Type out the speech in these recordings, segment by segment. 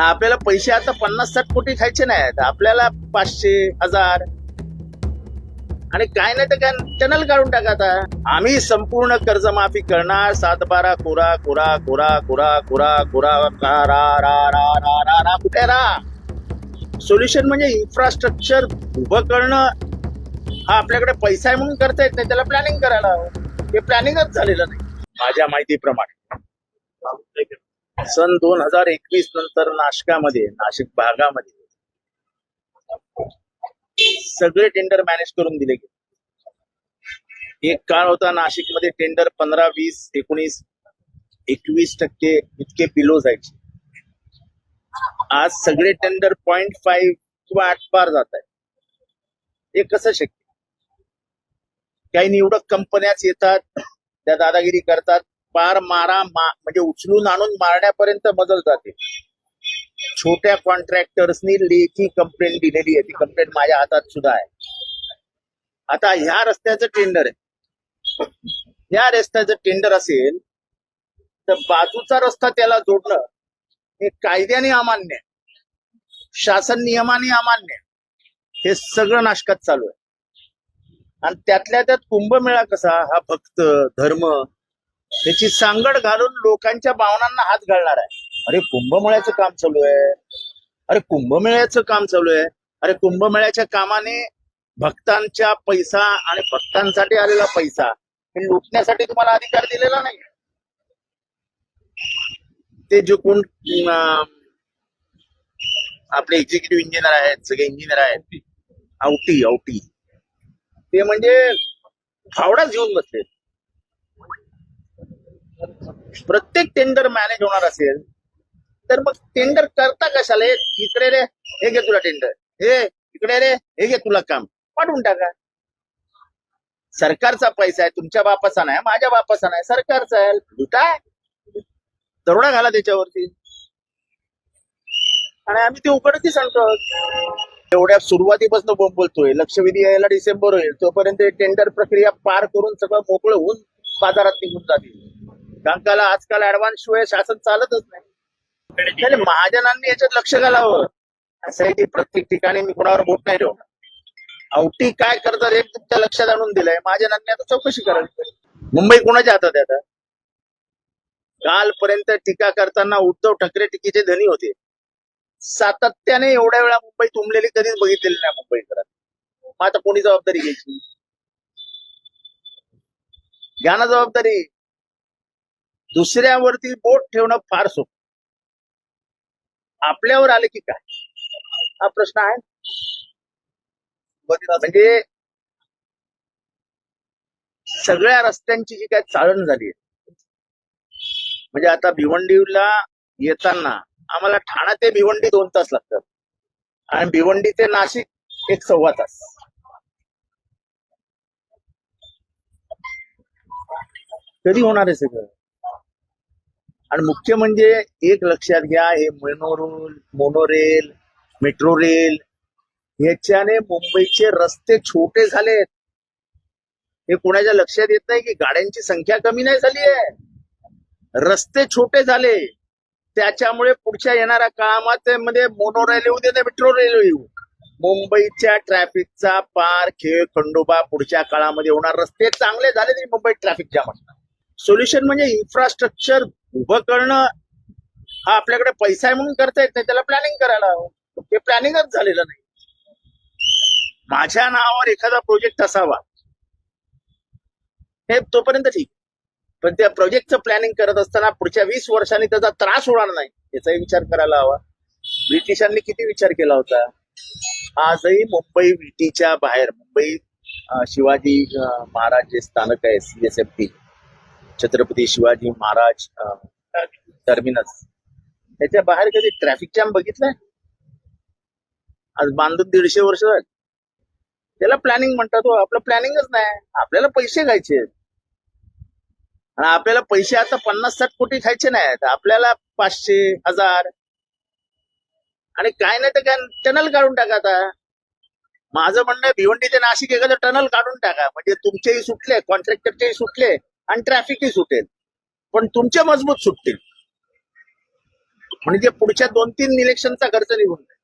आणि आपल्याला पैसे आता पन्नास साठ कोटी खायचे नाहीत. आपल्याला पाचशे हजार. आणि काय नाही तर काय चॅनल काढून टाका आता. आम्ही संपूर्ण कर्जमाफी करणार. सात बारा कोरा कोरा कोरा कोरा कोरा कोरा रा कुठे रा? सोल्युशन म्हणजे इन्फ्रास्ट्रक्चर उभं करणं. हा आपल्याकडे पैसा आहे म्हणून करता येत नाही. त्याला प्लॅनिंग करायला हे प्लॅनिंगच झालेलं नाही. माझ्या माहितीप्रमाणे. सन दोन हजार एकवीस नंतर नाशकामध्ये नाशिक भागामध्ये. सगळे टेंडर मॅनेज करून दिले गेले. एक काळ होता नाशिकमध्ये टेंडर पंधरा वीस एकोणीस एकवीस टक्के इतके बिलो जायचे. आज सगळे टेंडर पॉइंट फाईव्ह किंवा आठ पार जात आहे हे कसं शक्य? काही निवडक कंपन्याच येतात त्या दादागिरी करतात पार मारा मा- म्हणजे उचलून आणून मारण्यापर्यंत मदत जाते. छोट्या कॉन्ट्रॅक्टर्सनी लेखी कंप्लेंट दिलेली आहे. ती कंप्लेंट माझ्या हातात सुद्धा आहे. आता ह्या रस्त्याचं टेंडर आहे. या रस्त्याचं टेंडर असेल तर बाजूचा रस्ता त्याला जोडणं हे कायद्याने अमान्य शासन नियमाने अमान्य हे सगळं नाशकात चालू आहे. आणि त्यातल्या त्यात कुंभमेळा कसा? हा भक्त धर्म त्याची सांगड घालून लोकांच्या भावनांना हात घालणार आहे. अरे कुंभमेळ्याचं काम चालू आहे. अरे कुंभमेळ्याचं काम चालू आहे. अरे कुंभमेळ्याच्या कामाने भक्तांच्या पैसा आणि भक्तांसाठी आलेला पैसा हे लुटण्यासाठी तुम्हाला अधिकार दिलेला नाही. ते जे कोण आपले एक्झिक्युटिव्ह इंजिनियर आहेत सगळे इंजिनियर आहेत. औटी औटी. ते म्हणजे फावडाच घेऊन बसले प्रत्येक टेंडर मॅनेज होणार असेल तर मग टेंडर करता कशाला? इकडे रे हे घे तुला टेंडर हे इकडे रे हे घे तुला काम. पाठवून टाका. सरकारचा पैसा आहे तुमच्या बापाचा नाही माझ्या बापाचा नाही सरकारचा आहे. लुटाय दरोडा घाला त्याच्यावरती. आणि आम्ही ते उघडती सांगतो एवढ्या सुरुवातीपासून बोंब बोलतोय. लक्षवेधी यायला डिसेंबर होईल तोपर्यंत टेंडर प्रक्रिया पार करून सगळं मोकळं होऊन बाजारात निघून जातील. बँकाला आजकाल ऍडव्हान्स शिवाय शासन चालतच नाही. महाजनांनी याच्यात लक्ष घालावं. असं आहे की प्रत्येक ठिकाणी मी कोणावर बोट नाही ठेवणार. औटी काय करतात एक तुमच्या लक्षात आणून दिलंय. महाजनांनी आता चौकशी करावी. मुंबई कोणाच्या हातात आहे आता? कालपर्यंत टीका करताना उद्धव ठाकरे टीकेचे धनी होते. सातत्याने एवढ्या वेळा मुंबई तुंबलेली कधीच बघितलेली नाही मुंबईकरात मग आता कोणी जबाबदारी घ्यायची? घ्या ना जबाबदारी. दुसऱ्यावरती बोट ठेवणं फार सोपं. आपल्यावर आले की काय? हा प्रश्न आहे. म्हणजे सगळ्या रस्त्यांची जी काय चाळण झाली आहे. म्हणजे आता भिवंडीला येताना आम्हाला ठाणा ते भिवंडी दोन तास लागतात. आणि भिवंडी ते नाशिक एक सव्वा तास. कधी होणार आहे सगळं? आणि मुख्य म्हणजे एक लक्षात घ्या हे मोनोरेल मोनोरेल मेट्रो रेल ह्याच्याने मुंबईचे रस्ते छोटे झालेत. हे कोणाच्या लक्षात येत नाही की गाड्यांची संख्या कमी नाही झाली आहे? रस्ते छोटे झाले. त्याच्यामुळे पुढच्या येणाऱ्या काळामध्ये मध्ये मोनोरेल येऊ दे मेट्रो रेल येऊ. मुंबईच्या ट्रॅफिकचा पार खेळ खंडोबा पुढच्या काळामध्ये होणार. रस्ते चांगले झाले तरी मुंबईत ट्रॅफिक जाम असणार. सोल्युशन म्हणजे इन्फ्रास्ट्रक्चर उभं करणं हा आपल्याकडे पैसा आहे म्हणून करता येत नाही त्याला प्लॅनिंग करायला हवं. हे प्लॅनिंगच झालेलं नाही. माझ्या नावावर एखादा प्रोजेक्ट असावा हे तोपर्यंत ठीक. पण त्या प्रोजेक्टचं प्लॅनिंग करत असताना पुढच्या वीस वर्षांनी त्याचा त्रास होणार नाही याचाही विचार करायला हवा. ब्रिटिशांनी किती विचार केला होता? आजही मुंबई विटीच्या बाहेर मुंबई शिवाजी महाराज जे स्थानक आहे सीएसएफटी छत्रपती शिवाजी महाराज टर्मिनस त्याच्या बाहेर कधी ट्रॅफिक जाम बघितलाय? आज बांधून दीडशे वर्ष झाली. त्याला प्लॅनिंग म्हणतात हो आपलं प्लॅनिंगच नाही. आपल्याला पैसे खायचे आणि आपल्याला पैसे आता पन्नास साठ कोटी खायचे नाहीत. आपल्याला पाचशे हजार. आणि काय नाही तर काय टनल काढून टाका आता. माझं म्हणणं भिवंडी ते नाशिक एखादं टनल काढून टाका. म्हणजे तुमचेही सुटले कॉन्ट्रॅक्टरचेही सुटले. आणि ट्रॅफिकही सुटेल. पण तुमचे मजबूत सुटतील. म्हणजे पुढच्या दोन तीन इलेक्शनचा खर्च निघून जाईल.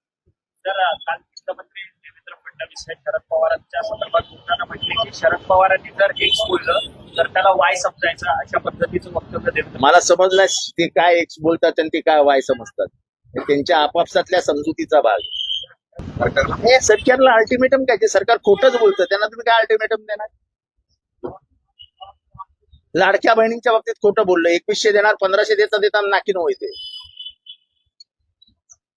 तर अ, काल मुख्यमंत्री देवेंद्र फडणवीस हे शरद पवारांच्या संदर्भात बोलताना म्हटले की शरद पवारांनी जर एक्स बोललं तर त्याला वाय समजायचं अशा पद्धतीचं वक्तव्य देवेंद्र मला समजलं ते काय एक्स बोलतात आणि ते काय वाय समजतात. हे त्यांच्या आपापसातल्या समजुतीचा भाग आहे. हे. सरकारला अल्टिमेटम काय? ते सरकार खोटंच बोलतं त्यांना तुम्ही काय अल्टिमेटम देणार? लाडक्या बहिणींच्या बाबतीत खोटं बोललो एकवीसशे देणार पंधराशे देता देता नाकीन होते.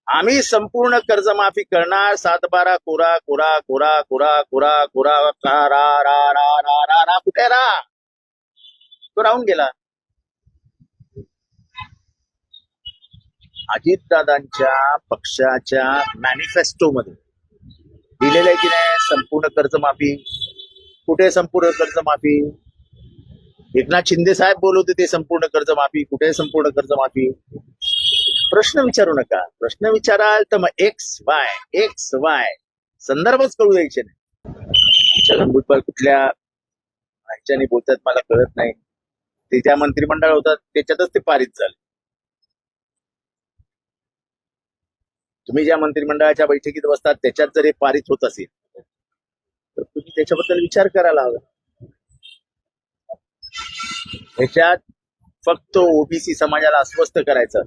आम्ही संपूर्ण कर्जमाफी करणार. सात बारा कोरा कोरा कोरा कोरा कोरा कोरा रा रा रा रा रा रा कुठे रा? तो राहून गेला. अजितदादांच्या पक्षाच्या मॅनिफेस्टो मध्ये दिलेलं आहे की नाही? संपूर्ण कर्जमाफी. कुठे संपूर्ण कर्जमाफी? एकनाथ शिंदे साहेब बोलत होते संपूर्ण कर्जमाफी कुठे संपूर्ण कर्जमाफी? प्रश्न विचारू नका. प्रश्न विचाराल तर मग एक्स वाय एक्स वाय संदर्भच कळू द्यायचे नाही. छगन भुजबळ कुठल्या ह्याच्याने बोलतात मला कळत नाही. ते ज्या मंत्रिमंडळ होतात त्याच्यातच ते पारित झाले. तुम्ही ज्या मंत्रिमंडळाच्या बैठकीत बसतात त्याच्यात जर हे पारित होत असेल तर तुम्ही त्याच्याबद्दल विचार करायला हवा. ह्याच्यात फक्त ओबीसी समाजाला अस्वस्थ करायचं.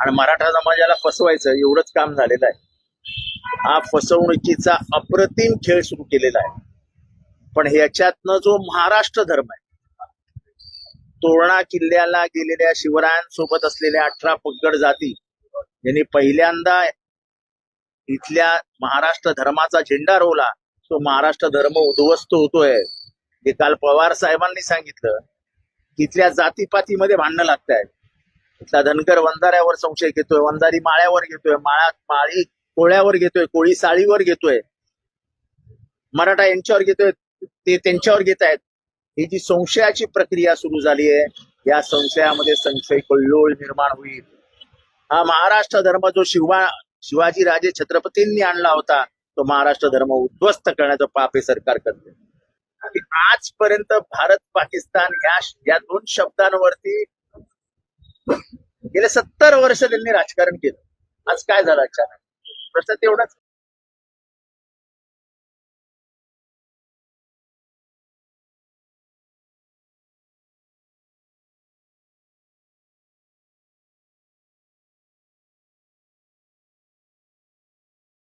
आणि मराठा समाजाला फसवायचं एवढंच काम झालेलं आहे. हा फसवणुकीचा अप्रतिम खेळ सुरू केलेला आहे. पण ह्याच्यातनं जो महाराष्ट्र धर्म आहे तोरणा किल्ल्याला गेलेल्या शिवरायांसोबत असलेल्या अठरा पगड जाती यांनी पहिल्यांदा इथल्या महाराष्ट्र धर्माचा झेंडा रोवला. तो महाराष्ट्र धर्म उद्ध्वस्त होतोय. हे काल पवार साहेबांनी सांगितलं तिथल्या जातीपातीमध्ये भांडणं लागत आहेत तिथला धनगर वंधाऱ्यावर संशय घेतोय वंधारी माळ्यावर घेतोय माळा माळी कोळ्यावर घेतोय कोळी साळीवर घेतोय. मराठा यांच्यावर घेतोय ते त्यांच्यावर घेत आहेत ही जी संशयाची प्रक्रिया सुरू झाली आहे या संशयामध्ये संशय कल्लोळ निर्माण होईल. हा महाराष्ट्र धर्म जो शिवा शिवाजी राजे छत्रपतींनी आणला होता तो महाराष्ट्र धर्म उद्ध्वस्त करण्याचं पाप हे सरकार करते आजपर्यंत भारत पाकिस्तान या या दोन शब्दांवरती गेले सत्तर वर्ष त्यांनी राजकारण केलं. आज काय झालं अचानक? प्रश्न तेवढाच.